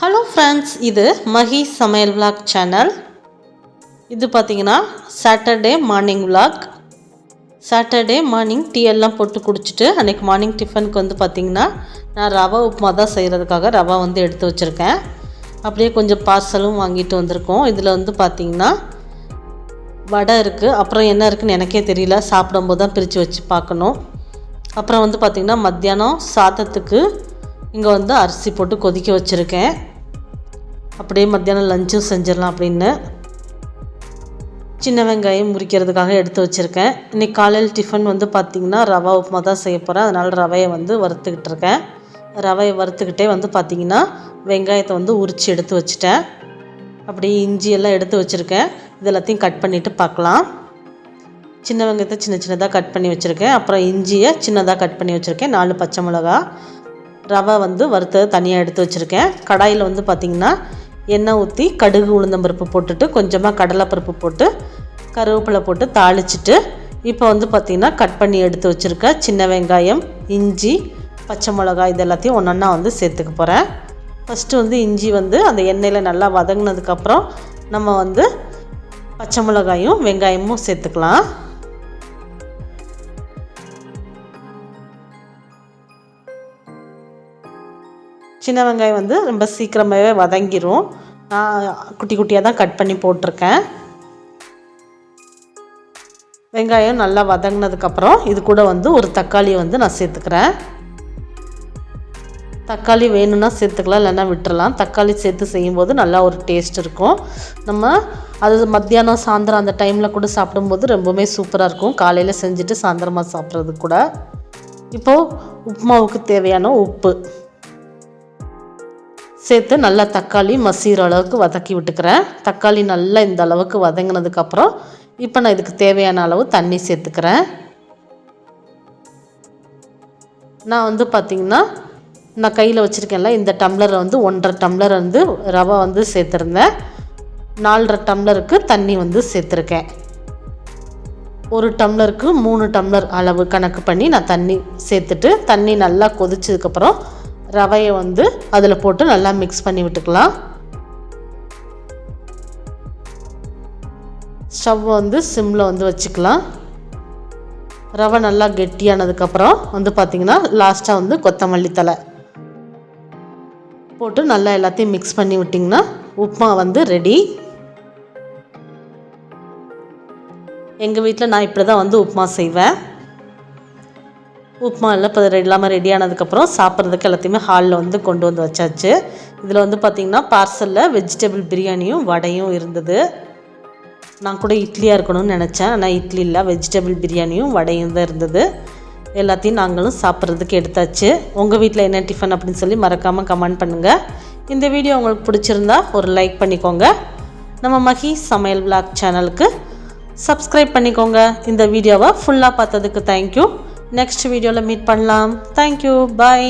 Hello friends இது மஹி சமையல் vlog channel இது பார்த்தீங்கன்னா Saturday morning vlog Saturday morning tea எல்லாம் போட்டு குடிச்சிட்டு அன்றைக்கி மார்னிங் டிஃபனுக்கு வந்து பார்த்திங்கன்னா நான் ரவா உப்புமா தான் செய்கிறதுக்காக ரவா வந்து எடுத்து வச்சுருக்கேன். அப்படியே கொஞ்சம் பார்சலும் வாங்கிட்டு வந்திருக்கோம். இதில் வந்து பார்த்திங்கன்னா வடை இருக்குது அப்புறம் என்ன இருக்குதுன்னு எனக்கே தெரியல. சாப்பிடும்போது தான் பிரித்து வச்சு பார்க்கணும். அப்புறம் வந்து பார்த்திங்கன்னா மத்தியானம் சாதத்துக்கு இங்கே வந்து அரிசி போட்டு கொதிக்க வச்சுருக்கேன். அப்படியே மத்தியானம் லஞ்சும் செஞ்சிடலாம் அப்படின்னு. சின்ன வெங்காயம் முறிக்கிறதுக்காக எடுத்து வச்சுருக்கேன். இன்றைக்கி காலையில் டிஃபன் வந்து பார்த்திங்கன்னா ரவா உப்புமா தான் செய்ய போகிறேன் அதனால் ரவையை வந்து வறுத்துக்கிட்டு இருக்கேன். ரவையை வறுத்துக்கிட்டே வந்து பார்த்திங்கன்னா வெங்காயத்தை வந்து உரித்து எடுத்து வச்சுட்டேன். அப்படியே இஞ்சி எல்லாம் எடுத்து வச்சுருக்கேன். இது எல்லாத்தையும் கட் பண்ணிவிட்டு பார்க்கலாம் சின்ன வெங்காயத்தை சின்ன சின்னதாக கட் பண்ணி வச்சுருக்கேன். அப்புறம் இஞ்சியை சின்னதாக கட் பண்ணி வச்சுருக்கேன். நாலு பச்சை மிளகா ரவை வந்து வறுத்தது தனியாக எடுத்து வச்சுருக்கேன். கடாயில் வந்து பார்த்திங்கன்னா எண்ணெய் ஊற்றி கடுகு உளுந்தம்பருப்பு போட்டுட்டு கொஞ்சமாக கடலைப்பருப்பு போட்டு கருவேப்பிலை போட்டு தாளிச்சிட்டு இப்போ வந்து பார்த்திங்கன்னா கட் பண்ணி எடுத்து வச்சுருக்க சின்ன வெங்காயம் இஞ்சி பச்சை மிளகாய் இது எல்லாத்தையும் ஒன்றா வந்து சேர்த்துக்க போகிறேன் ஃபஸ்ட்டு வந்து இஞ்சி வந்து அந்த எண்ணெயில் நல்லா வதங்கினதுக்கப்புறம் நம்ம வந்து பச்சை மிளகாயும் வெங்காயமும் சேர்த்துக்கலாம். சின்ன வெங்காயம் வந்து ரொம்ப சீக்கிரமாகவே வதங்கிரும். நான் குட்டி குட்டியாக தான் கட் பண்ணி போட்டிருக்கேன். வெங்காயம் நல்லா வதங்கினதுக்கப்புறம் இது கூட வந்து ஒரு தக்காளியை வந்து நான் சேர்த்துக்கிறேன். தக்காளி வேணும்னா சேர்த்துக்கலாம் இல்லைன்னா விட்டுறலாம். தக்காளி சேர்த்து செய்யும்போது நல்லா ஒரு டேஸ்ட் இருக்கும். நம்ம அது மத்தியானம் சாயந்தரம் அந்த டைமில் கூட சாப்பிடும்போது ரொம்பவுமே சூப்பராக இருக்கும். காலையில் செஞ்சுட்டு சாயந்தரமாக சாப்பிட்றது கூட. இப்போது உப்புமாவுக்கு தேவையான உப்பு. சேர்த்து நல்லா தக்காளி மசிகிற அளவுக்கு வதக்கி விட்டுக்கிறேன். தக்காளி நல்லா இந்த அளவுக்கு வதங்கினதுக்கப்புறம் இப்போ நான் இதுக்கு தேவையான அளவு தண்ணி சேர்த்துக்கிறேன். நான் வந்து பார்த்திங்கன்னா நான் கையில் வச்சுருக்கேன்ல இந்த டம்ளரை வந்து ஒன்றரை டம்ளர் வந்து ரவை வந்து சேர்த்துருந்தேன். நாலரை டம்ளருக்கு தண்ணி வந்து சேர்த்துருக்கேன். ஒரு டம்ளருக்கு மூணு டம்ளர் அளவு கணக்கு பண்ணி நான் தண்ணி சேர்த்துட்டு தண்ணி நல்லா கொதிச்சதுக்கப்புறம் ரவையை வந்து அதில் போட்டு நல்லா மிக்ஸ் பண்ணி விட்டுக்கலாம். ஸ்டவ் வந்து சிம்மில் வந்து வச்சுக்கலாம். ரவை நல்லா கெட்டியானதுக்கப்புறம் வந்து பார்த்திங்கன்னா லாஸ்ட்டாக வந்து கொத்தமல்லி தலை போட்டு நல்லா எல்லாத்தையும் மிக்ஸ் பண்ணி விட்டிங்கன்னா உப்புமா வந்து ரெடி எங்கள் வீட்டில் நான் இப்படி தான் வந்து உப்புமா செய்வேன். உப்புமா எல்லாம் இப்போ இல்லாமல் ரெடி ஆனதுக்கப்புறம் சாப்பிட்றதுக்கு எல்லாத்தையுமே ஹாலில் வந்து கொண்டு வந்து வச்சாச்சு. இதில் வந்து பார்த்திங்கன்னா பார்சலில் வெஜிடபிள் பிரியாணியும் வடையும் இருந்தது. நான் கூட இட்லியாக இருக்கணும்னு நினச்சேன். ஆனால் இட்லி இல்லை வெஜிடபிள் பிரியாணியும் வடையும் தான் இருந்தது. எல்லாத்தையும் நாங்களும் சாப்பிட்றதுக்கு எடுத்தாச்சு. உங்கள் வீட்டில் என்ன டிஃபன் அப்படின்னு சொல்லி மறக்காமல் கமெண்ட் பண்ணுங்கள் இந்த வீடியோ உங்களுக்கு பிடிச்சிருந்தா ஒரு லைக் பண்ணிக்கோங்க. நம்ம மஹி சமையல் விளாக் சேனலுக்கு சப்ஸ்கிரைப் பண்ணிக்கோங்க. இந்த வீடியோவை ஃபுல்லாக பார்த்ததுக்கு தேங்க்யூ நெக்ஸ்ட் வீடியோவில் மீட் பண்ணலாம். Thank you bye